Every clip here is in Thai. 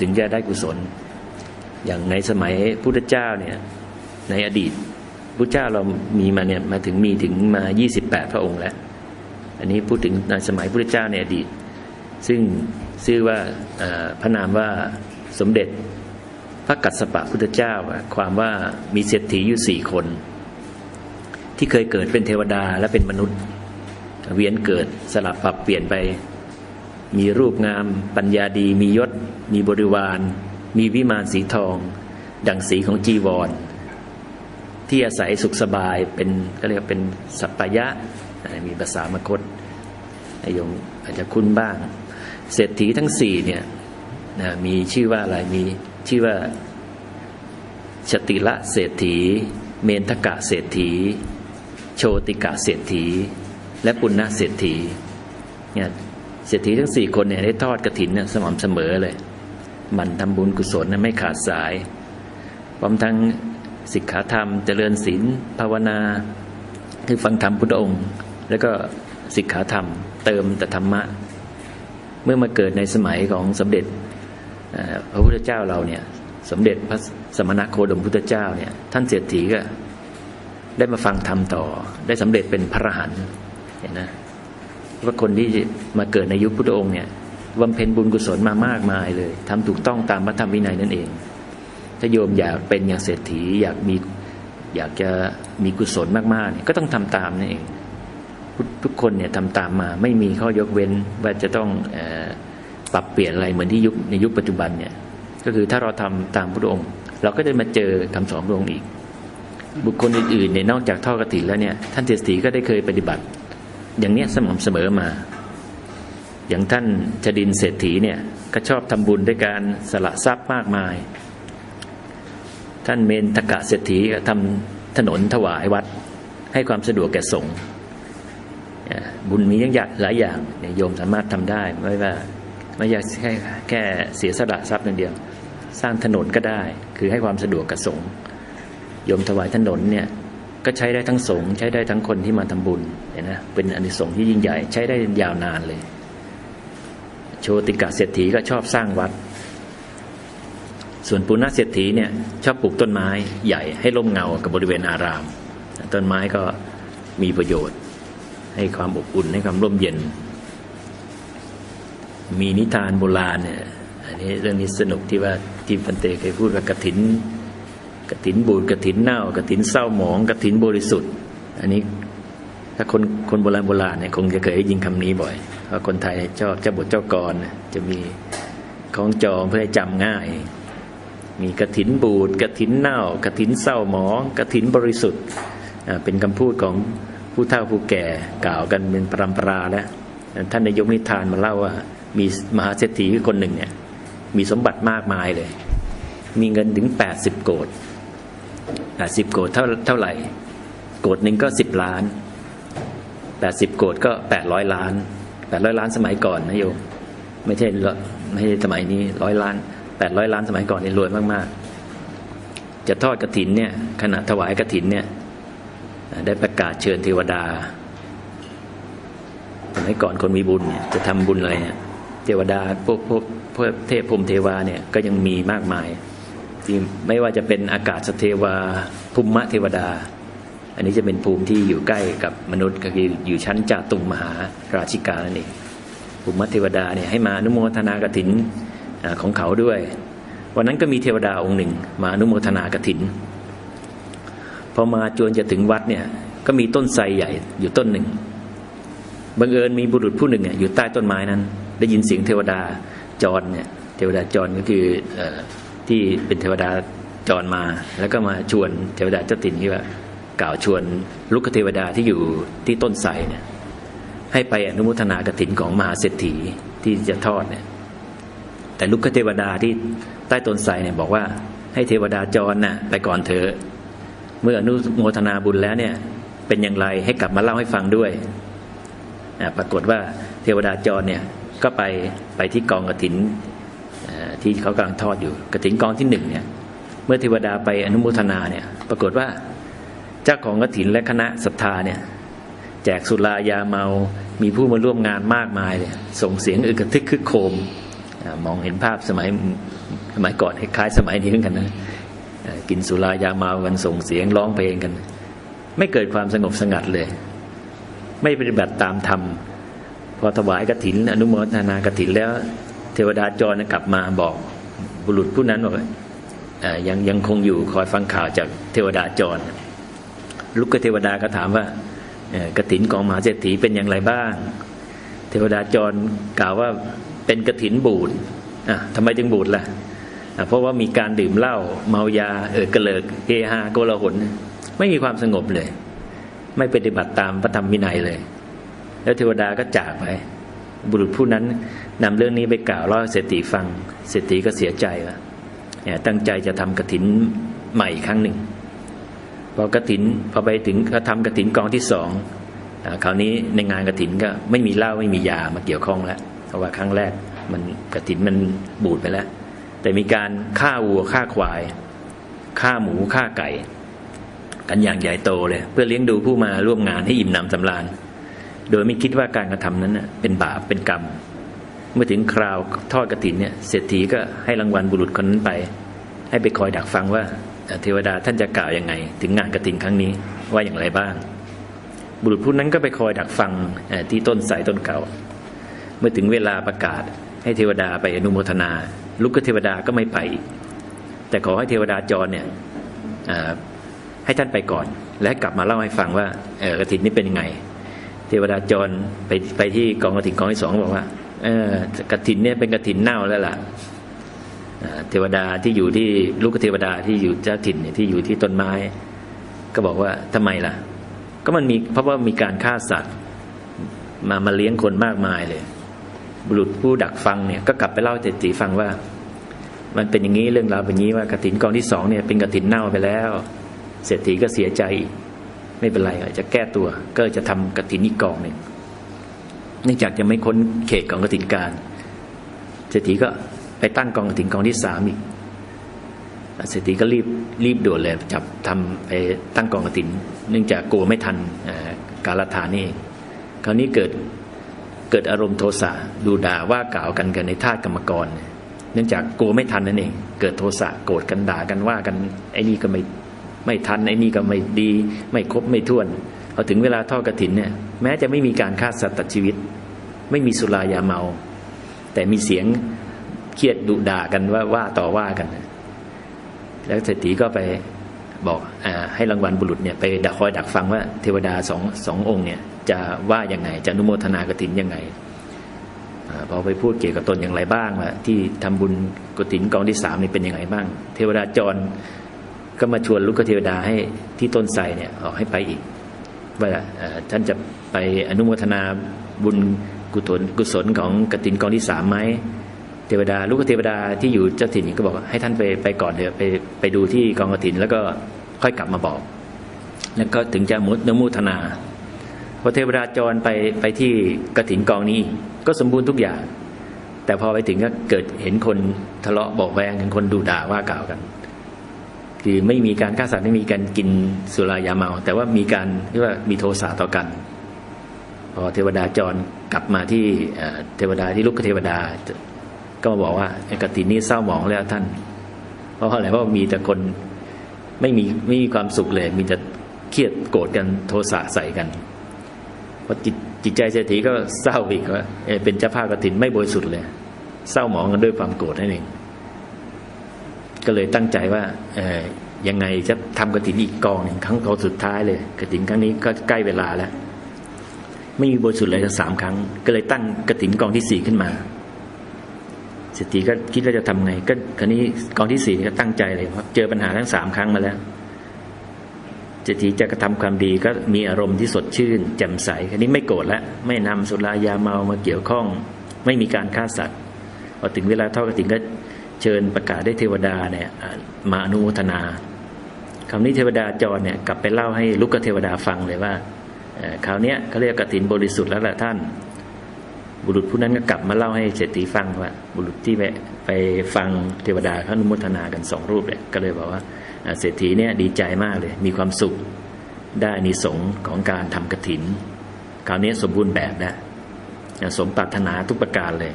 ถึงจะได้กุศล อย่างในสมัยพุทธเจ้าเนี่ย ในอดีตพุทธเจ้าเรามีมาเนี่ยมาถึงมีถึงมา 28 พระองค์แล้ว อันนี้พูดถึงในสมัยพุทธเจ้าในอดีต ซึ่งชื่อว่าพระนามว่าสมเด็จพระกัสสปะพุทธเจ้า ความว่ามีเศรษฐีอยู่สี่คน ที่เคยเกิดเป็นเทวดาและเป็นมนุษย์ เวียนเกิดสลับปรับเปลี่ยนไป มีรูปงาม ปัญญาดี มียศ มีบริวาร มีวิมานสีทอง ดังสีของจีวร ที่อาศัยสุขสบายเป็นก็เรียกว่าเป็นสัปปายะอ่ามีภาษามคตนายโยมอาจจะคุ้นบ้าง เศรษฐีทั้งสี่เนี่ยนะมีชื่อว่าอะไรมีชื่อว่าชติละเศรษฐี เมนทกะเศรษฐี โชติกะเศรษฐี และปุณณะเศรษฐีเนี่ย เศรษฐีทั้งสี่คนเนี่ยได้ทอดกระถินเนี่ยสม่ำเสมอเลย มันทำบุญกุศลนไม่ขาดสายพร้อมทั้งสิกขาธรรมเจริญศีลภาวนา คือฟังธรรมพุทธองค์ แล้วก็สิกขาธรรม เติมแต่ธรรมะ เมื่อมาเกิดในสมัยของสมเด็จพระพุทธเจ้าเราเนี่ยสมเด็จพระสมณโคดมพุทธเจ้าเนี่ยท่านเศรษฐีก็ได้มาฟังธรรมต่อ ได้สำเร็จเป็นพระอรหันต์เห็นนะ ว่าคนที่มาเกิดในยุคพุทธองค์เนี่ยบำเพ็ญบุญกุศลมามากมายเลยทำถูกต้องตามพระธรรมวินัยนั่นเอง ถ้าโยมอยากเป็นอย่างเศรษฐีอยากมีอยากจะมีกุศลมากๆเนี่ยก็ต้องทำตามนั่นเองทุกคนเนี่ยทำตามมาไม่มีข้อยกเว้นว่าจะต้องอปรับเปลี่ยนอะไรเหมือนที่ยุคในยุคปัจจุบันเนี่ยก็คือถ้าเราทำตามพระองค์ เราก็จะมาเจอคำสอนพระองค์อีก บุคคลอื่นๆเนี่ยนอกจากทอดกฐินแล้วเนี่ยท่านเศรษฐีก็ได้เคยปฏิบัติ อย่างเนี้ยสม่ำเสมอมา อย่างท่านจดินเศรษฐีเนี่ยก็ชอบทำบุญด้วยการสละทรัพย์มากมาย ท่านเมนทกะเศรษฐีก็ทำถนนถวายวัด ให้ความสะดวกแก่สงฆ์บุญมีเยอะหลายอย่างเนี่ยโยมสามารถทำได้ไม่ว่าไม่ใช่แค่แค่เสียสละทรัพย์อย่างเดียว สร้างถนนก็ได้ คือให้ความสะดวกกับสงฆ์โยมถวายถนนเนี่ย ก็ใช้ได้ทั้งสงฆ์ใช้ได้ทั้งคนที่มาทำบุญเห็นนะเป็นอนิสงส์ที่ยิ่งใหญ่ ใช้ได้ยาวนานเลย โชติกะเศรษฐีก็ชอบสร้างวัด ส่วนปุณณเศรษฐีเนี่ยชอบปลูกต้นไม้ใหญ่ให้ร่มเงากับบริเวณอาราม ต้นไม้ก็มีประโยชน์ ให้ความอบอุ่นให้ความร่มเย็น มีนิทานโบราณเนี่ยอันนี้เรื่องนี้สนุกที่ว่าที่พันเตเคยพูดว่ากถิน กระถินบูดกระถินเน่ากระถินเศร้าหมองกระถินบริสุทธิ์ อันนี้ถ้าคนคนโบราณโบราณเนี่ยคงจะเคยได้ยินคำนี้บ่อยเพราะคนไทยชอบเจ้าบทเจ้ากรจะมีของจองเพื่อให้จำง่าย มีกระถินบูดกระถินเน่ากระถินเศร้าหมองกระถินบริสุทธิ์เป็นคำพูดของผู้เฒ่าผู้แก่กล่าวกันเป็นปรำปราแล้วท่านนายกนิทานมาเล่าว่า มีมหาเศรษฐีคนหนึ่งเนี่ยมีสมบัติมากมายเลย มีเงินถึงแปดสิบโกด สิบโกดเท่าเท่าไหร่ โกดหนึ่งก็สิบล้านแปดสิบโกดก็แปดร้อยล้านแปดร้อยล้านสมัยก่อนนะโยมไม่ใช่ไม่ใช่สมัยนี้ร้อยล้านแปดร้อยล้านสมัยก่อนนี่รวยมากๆ จะทอดกระถินเนี่ยขณะถวายกระถินเนี่ยได้ประกาศเชิญเทวดาสมัยก่อนคนมีบุญเนี่ยจะทำบุญอะไรเนี่ยเทวดาพวกพวกพวกเทพพรมเทวาเนี่ยก็ยังมีมากมาย ที่ไม่ว่าจะเป็นอากาศสเทวาภูมิเทวดา อันนี้จะเป็นภูมิที่อยู่ใกล้กับมนุษย์ก็คืออยู่ชั้นจาตุมมหาราชิกานั่นเองภูมิเทวดาเนี่ยให้มาอนุโมทนากถินอ่าของเขาด้วย วันนั้นก็มีเทวดาองค์หนึ่ง มาอนุโมทนากถินพอมาจวนจะถึงวัดเนี่ยก็มีต้นไทรใหญ่อยู่ต้นหนึ่งบังเอิญมีบุรุษผู้หนึ่งอยู่ใต้ต้นไม้นั้น ได้ยินเสียงเทวดาจรเนี่ยเทวดาจรก็คือ ที่เป็นเทวดาจรมา แล้วก็มาชวนเทวดาเจ้าถิ่นที่ว่ากล่าวชวนลูกเทวดาที่อยู่ที่ต้นไทรเนี่ยให้ไปอนุโมทนากถินของมหาเศรษฐีที่จะทอดเนี่ยแต่ลูกเทวดาที่ใต้ต้นไทรเนี่ยบอกว่าให้เทวดาจรน่ะไปก่อนเถอะเมื่ออนุโมทนาบุญแล้วเนี่ยเป็นอย่างไรให้กลับมาเล่าให้ฟังด้วยปรากฏว่าเทวดาจรเนี่ยก็ไปไปที่กองกรถินอ่า ที่เขากำลังทอดอยู่กระถินกองที่หนึ่งเนี่ย เมื่อเทวดาไปอนุโมทนาเนี่ย ปรากฏว่าเจ้าของกระถินและคณะศรัทธาเนี่ย แจกสุรายาเมา มีผู้มาร่วมงานมากมายเลยส่งเสียงอึกระทึกคึกโคมมองเห็นภาพสมัยสมัยก่อนคล้ายสมัยนี้เหมือนกันนะกินสุรายาเมากันส่งเสียงร้องเพลงกัน ไม่เกิดความสงบสงัดเลย ไม่ปฏิบัติตามธรรมพอถวายกระถิน อนุโมทนากระถินแล้ว ทวดาจรกลับมาบอกบุรุษผู้นั้นบอกว่ายังยังคงอยู่คอยฟังข่าวจากเทวดาจรลูกเทวดาก็ถามว่าเอ่อกถินของมหาเศรษฐีเป็นอย่างไรบ้าง เทวดาจรกล่าวว่าเป็นกระถินบูดอะทำไมจึงบูดล่ะอะเพราะว่ามีการดื่มเหล้าเมายาเออกระเลิกเฮฮาโกลาหลไม่มีความสงบเลย ไม่ปฏิบัติตามพระธรรมวินัยเลย แล้วเทวดาก็จากไป บุรุษผู้นั้นนำเรื่องนี้ไปกล่าวเล่าเศรษฐีฟัง เศรษฐีก็เสียใจว่าตั้งใจจะทำกระถินใหม่อีกครั้งหนึ่ง พอกระถินพอไปถึงก็ทำกระถินกองที่สองคราวนี้ในงานกระถินก็ไม่มีเหล้าไม่มียามาเกี่ยวข้องแล้วเพราะว่าครั้งแรกมันกระถินมันบูดไปแล้ว แต่มีการฆ่าวัวฆ่าควายฆ่าหมูฆ่าไก่ กันอย่างใหญ่โตเลย เพื่อเลี้ยงดูผู้มาร่วมงานให้อิ่มหนำสำราญ โดยไม่คิดว่าการกระทำนั้นเป็นบาปเป็นกรรม เมื่อถึงคราวทอดกระถินเนี่ยเศรษฐีก็ให้รางวัลบุรุษคนนั้นไป ให้ไปคอยดักฟังว่าเทวดาท่านจะกล่าวยังไง ถึงงานกระถินครั้งนี้ว่าอย่างไรบ้าง บุรุษผู้นั้นก็ไปคอยดักฟังที่ต้นสายต้นเก่า เมื่อถึงเวลาประกาศ ให้เทวดาไปอนุโมทนาลูกเทวดาก็ไม่ไป แต่ขอให้เทวดาจรเนี่ยให้ท่านไปก่อน และกลับมาเล่าให้ฟังว่ากระถินนี้เป็นยังไง เทวดาจรไปไปที่กองกระถินกองที่สองบอกว่า เออกระถินเนี่ยเป็นกระถินเน่าแล้วล่ะเทวดาที่อยู่ที่ลูกเทวดาที่อยู่เจ้าถิ่นเนี่ยที่อยู่ที่ต้นไม้ ก็บอกว่าทำไมล่ะ ก็มันมีเพราะว่ามีการฆ่าสัตว์ มามาเลี้ยงคนมากมายเลย บุรุษผู้ดักฟังเนี่ยก็กลับไปเล่าเศรษฐีฟังว่า มันเป็นอย่างนี้เรื่องราวเป็นอย่างนี้ว่ากระถินกองที่สองเนี่ยเป็นกระถินเน่าไปแล้ว เศรษฐีก็เสียใจ ไม่เป็นไรจะแก้ตัว ก็จะทำกระถินอีกกองหนึ่งเนื่องจากจะไม่ค้นเขตของกระถินการเศรษฐีก็ไปตั้งกองกระถินกองที่สามอีกเศรษฐีก็รีบรีบด่วนเลยจับทำไปตั้งกองกระถิน เนื่องจากกลัวไม่ทันการละทานนี่คราวนี้เกิดเกิดอารมณ์โทสะดูด่าว่ากล่าวกันกันในท่ากรรมกร เนื่องจากกลัวไม่ทันนั่นเองเกิดโทสะโกรธกันด่ากันว่ากันไอ้นี่ก็ไม่ ไม่ทันไอ้นี่ก็ไม่ดี ไม่ครบไม่ท้วนพอถึงเวลาทอดกระถินเนี่ยแม้จะไม่มีการฆ่าสัตว์ตัดชีวิต ไม่มีสุรายาเมา แต่มีเสียงเครียดดุด่ากันว่าว่าต่อว่ากัน แล้วเศรษฐีก็ไปบอกอให้รางวัลบุรุษเนี่ยไปดักคอยดักฟังว่าเทวดาสองสององค์เนี่ยจะว่ายังไง จะนุโมทนากฐินยังไงอพอไปพูดเกี่ยวกับตนอย่างไรบ้างว่าที่ทำบุญกฐินกองที่สามนี่เป็นยังไงบ้าง เทวดาจร ก็มาชวนลูกเทวดาให้ที่ต้นไทรเนี่ยออกให้ไปอีก ว่าเอ่อท่านจะไปอนุโมทนาบุญกุศลกุศลของกฐินกองที่สามไหมเทวดา ลูกเทวดาที่อยู่เจ้าถิ่นก็บอกว่าให้ท่านไปไปก่อนเถอะไปไปดูที่กองกฐินแล้วก็ค่อยกลับมาบอก แล้วก็ถึงจะมุตนมุทนาพอเทวดาจรไปไปที่กฐินกองนี้ก็สมบูรณ์ทุกอย่าง แต่พอไปถึงก็เกิดเห็นคนทะเลาะบอกแวงเห็นคนดูด่าว่ากล่าวกัน คือไม่มีการฆ่าสัตว์ไม่มีการกินสุรายาเมา แต่ว่ามีการเรียกว่ามีโทสะต่อกัน พอเทวดาจรกลับมาที่เทวดาที่ลูกเทวดา ก็มาบอกว่าอกฐินนี่เศร้าหมองแล้วท่าน เพราะอะไรเพราะมีแต่คนไม่มีไม่มีความสุขเลย มีแต่เครียดโกรธกันโทสะใส่กันเพราะจิตจิตใจเศรษฐีก็เศร้าอีกว่าเอเป็นเจ้าภาพกฐินไม่บริสุทธิ์เลย เศร้าหมองกันด้วยความโกรธนั่นเอง ก็เลยตั้งใจว่าเออยังไงจะทำกฐินอีกกองหนึ่งครั้งกองสุดท้ายเลยกฐินครั้งนี้ก็ใกล้เวลาแล้ว ไม่มีบริสุทธิ์เลยทั้งสามครั้ง ก็เลยตั้งกฐินกองที่สี่ขึ้นมาเศรษฐีก็คิดว่าจะทำไง ก็คราวนี้กองที่สี่ก็ตั้งใจเลยครับเจอปัญหาทั้งสามครั้งมาแล้วเศรษฐีจะกระทำความดีก็มีอารมณ์ที่สดชื่น แจ่มใสคราวนี้ไม่โกรธแล้วไม่นำสุรายาเมามาเกี่ยวข้อง ไม่มีการฆ่าสัตว์พอถึงเวลาทอดกฐินก็ เชิญประกาศได้เทวดาเนี่ยมาอนุโมทนาคำนี้เทวดาจรเนี่ยกลับไปเล่าให้ลูกเทวดาฟังเลยว่าคราวนี้เขาเรียกกฐินบริสุทธิ์แล้วแหละท่าน บุรุษผู้นั้นก็กลับมาเล่าให้เศรษฐีฟังว่า บุรุษที่ไปไปฟังเทวดาเขาอนุโมทนากันสองรูปเนี่ยก็เลยบอกว่าเศรษฐีเนี่ยดีใจมากเลย มีความสุขได้นิสงของการทำกฐินคราวนี้สมบูรณ์แบบแล้วอ่าสมปรารถนาทุกประการเลย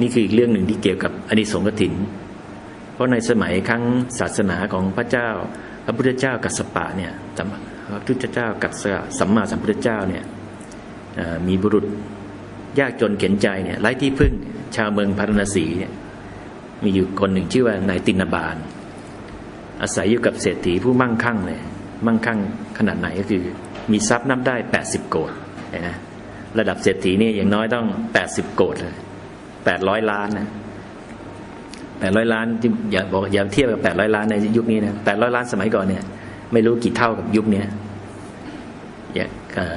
นี่คืออีกเรื่องหนึ่งที่เกี่ยวกับอนิสงส์กฐิน เพราะในสมัยครั้งศาสนาของพระเจ้า พระพุทธเจ้ากัสปะเนี่ยสัมพระพุทธเจ้ากัสสัมมาสัมพุทธเจ้าเนี่ยมีบุรุษยากจนเข็นใจเนี่ยไร้ที่พึ่งชาวเมืองพารณสีเนี่ยมีอยู่คนหนึ่งชื่อว่านายตินบาล อาศัยอยู่กับเศรษฐีผู้มั่งคั่งเลยมั่งคั่งขนาดไหนก็คือมีทรัพย์นับได้ 80 โกดนะระดับเศรษฐีนี่อย่างน้อยต้อง 80 โกดเลย 800ล้านนะ800ล้านที่อย่าบอกอย่าเทียบกับ800ล้านในยุคนี้นะ800ล้านสมัยก่อนเนี่ย ไม่รู้กี่เท่ากับยุคเนี้ยอย่าง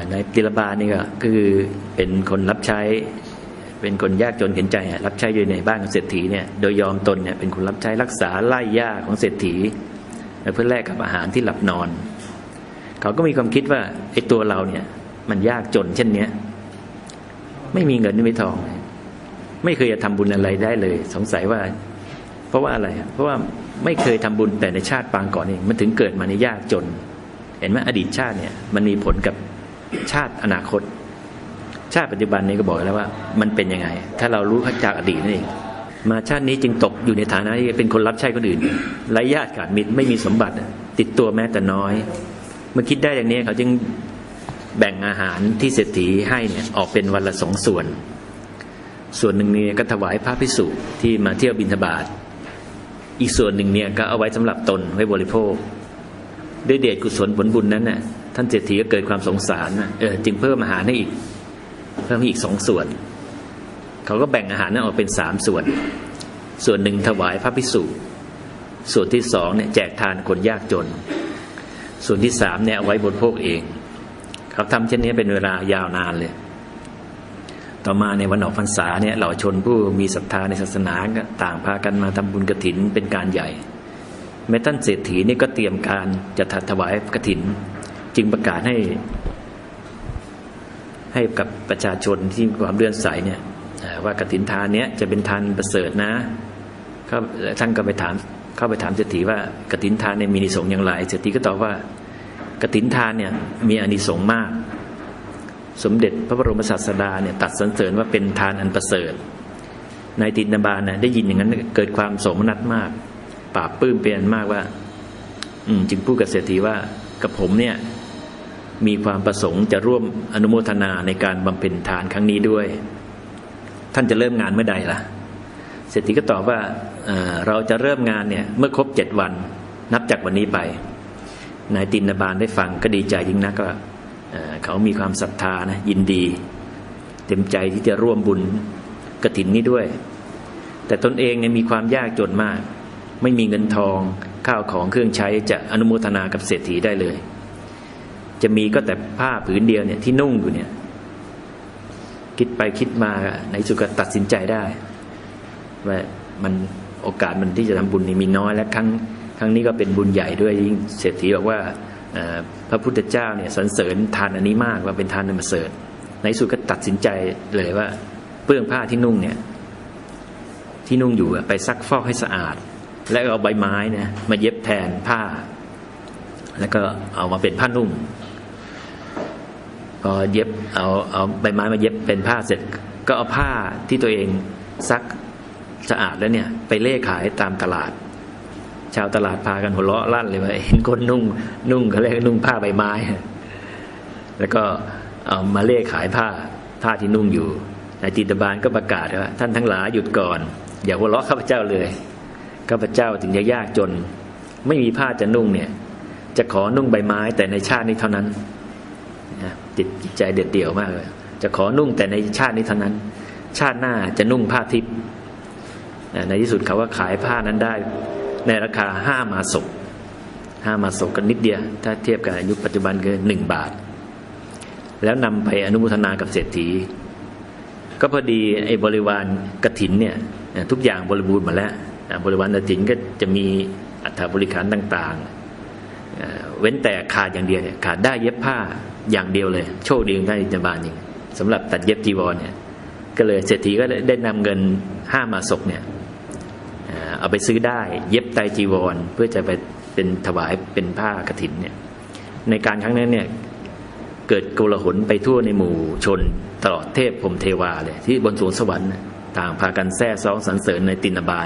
ในติลบาลนี่ก็คือเป็นคนรับใช้ เป็นคนยากจนเข็นใจรับใช้อยู่ในบ้านของเศรษฐีเนี่ยโดยยอมตนเนี่ยเป็นคนรับใช้รักษาไล่หญ้าของเศรษฐีเพื่อแลกกับอาหารที่หลับนอน เขาก็มีความคิดว่าไอ้ตัวเราเนี่ย มันยากจนเช่นเนี้ย ไม่มีเงินไม่มีทอง ไม่เคยจะทำบุญอะไรได้เลย สงสัยว่า เพราะว่าอะไรอะเพราะว่าไม่เคยทำบุญแต่ในชาติปางก่อนเองมันถึงเกิดมาในยากจน เห็นไหมอดีตชาติเนี่ย มันมีผลกับชาติอนาคต ชาติปัจจุบันนี้ก็บอกแล้วว่า มันเป็นยังไง ถ้าเรารู้จากอดีตนั่นเองมาชาตินี้จึงตกอยู่ในฐานะที่เป็นคนรับใช้คนอื่นไร้ญาติขาดมิตรไม่มีสมบัติ ติดตัวแม้แต่น้อย เมื่อคิดได้อย่างนี้เขาจึงแบ่งอาหารที่เศรษฐีให้เนี่ยออกเป็นวันละสองส่วน ส่วนหนึ่งเนี่ยก็ถวายพระพิสุที่มาเที่ยวบิณฑบาตอีกส่วนหนึ่งเนี่ยก็เอาไว้สำหรับตนไว้บริโภค ด้วยเดชกุศลผลบุญนั้นน่ะท่านเศรษฐีก็เกิดความสงสารเออจึงเพิ่มอาหารให้อีก เพิ่มอีกสองส่วน เขาก็แบ่งอาหารนั้นออกเป็นสามส่วน ส่วนหนึ่งถวายพระพิสุส่วนที่สองเนี่ยแจกทานคนยากจน ส่วนที่สามเนี่ยเอาไว้บริโภคเอง เขาทำเช่นนี้เป็นเวลายาวนานเลย ต่อมาในวันออกพรรษาเนี่ยเหล่าชนผู้มีศรัทธาในศาสนาต่างพากันมาทำบุญกฐินเป็นการใหญ่แม้ท่านเศรษฐีนี่ก็เตรียมการจะถวายกฐิน จึงประกาศให้ ให้กับประชาชนที่มีความเลื่อนใสเนี่ยว่ากฐินทานเนี้ยจะเป็นทานประเสริฐนะก็ท่านก็ไปถามเข้าไปถามเศรษฐีว่ากฐินทานเนี่ยมีอนิสงส์อย่างไรเศรษฐีก็ตอบว่ากฐินทานเนี่ยมีอนิสงส์มาก สมเด็จพระบรมศาสดาเนี่ยตัดสรรเสริญว่าเป็นทานอันประเสริฐนายตินบาลนะได้ยินอย่างนั้นเกิดความโสมนัสมากปราบปื้มเป็นอันมากว่า อืจึงพูดกับเศรษฐีว่ากับผมเนี่ย มีความประสงค์จะร่วมอนุโมทนาในการบำเพ็ญทานครั้งนี้ด้วย ท่านจะเริ่มงานเมื่อใดล่ะ เศรษฐีก็ตอบว่าเเราจะเริ่มงานเนี่ย เมื่อครบเจ็ดวัน นับจากวันนี้ไป นายตินบาลได้ฟังก็ดีใจยิ่งนักก็เอ่อ เขามีความศรัทธานะยินดี เต็มใจที่จะร่วมบุญกระถินนี้ด้วย แต่ตนเองเนี่ยมีความยากจนมาก ไม่มีเงินทองข้าวของเครื่องใช้จะอนุโมทนากับเศรษฐีได้เลย จะมีก็แต่ผ้าผืนเดียวเนี่ยที่นุ่งอยู่เนี่ย คิดไปคิดมาในสุดก็ตัดสินใจได้ว่ามันโอกาสมันที่จะทำบุญนี่มีน้อยและครั้งครั้งนี้ก็เป็นบุญใหญ่ด้วยยิ่งเศรษฐีบอกว่า พระพุทธเจ้าเนี่ยสรรเสริญทานอันนี้มากว่าเป็นทานนประเสริฐในสุดก็ตัดสินใจเลยว่าเปลื้องผ้าที่นุ่งเนี่ย ที่นุ่งอยู่ไปซักฟอกให้สะอาด แล้วเอาใบไม้เนี่ยมาเย็บแทนผ้า แล้วก็เอามาเป็นผ้านุ่งพอเย็บเอาเอาใบไม้มาเย็บเป็นผ้าเสร็จ ก็เอาผ้าที่ตัวเองซักสะอาดแล้วเนี่ย ไปเล่ขายตามตลาด ชาวตลาดพากันหัวเราะลั่นเลยว่าเห็นคนนุ่ง นุ่งเขาเรียกนุ่งผ้าใบไม้ แล้วก็เอามาเล่ขายผ้าผ้าที่นุ่งอยู่นายจิตบาลก็ประกาศว่าท่านทั้งหลายหยุดก่อน อย่าหัวเราะข้าพเจ้าเลยข้าพเจ้าถึงจะยากจน ไม่มีผ้าจะนุ่งเนี่ย จะขอนุ่งใบไม้ แต่ในชาตินี้เท่านั้นจิตใจเด็ดเดี่ยวมากเลย จะขอนุ่งแต่ในชาตินี้เท่านั้น ชาติหน้าจะนุ่งผ้าทิพย์ในที่สุดเขาว่าขายผ้านั้นได้ ในราคาห้ามาศกห้ามาศกกันนิดเดียว ถ้าเทียบกับอายุปัจจุบันคือหนึ่งบาท แล้วนำไปอนุโมทนากับเศรษฐี ก็พอดีไอ้บริวารกระถินเนี่ยทุกอย่างบริบูรณ์หมาแล้วบริวารกระถินก็จะมีอัฐบริขารต่างๆ เว้นแต่ขาดอย่างเดียวเนี่ยขาดได้เย็บผ้าอย่างเดียวเลย โชคดีของท่านอินทบาลจริงสำหรับตัดเย็บจีวรเนี่ยก็เลยเศรษฐีก็ได้นำเงินห้ามาศกเนี่ย เอาไปซื้อได้ เย็บไตจีวร เพื่อจะไปเป็นถวายเป็นผ้ากถินเนี่ยในการครั้งนั้นเนี่ยเกิดโกลาหลไปทั่วในหมู่ชนตลอดเทพพรมเทวาเลยที่บนสวงสวรรค์ต่างพากันแซ่ซ้องสรรเสริญในตินบาล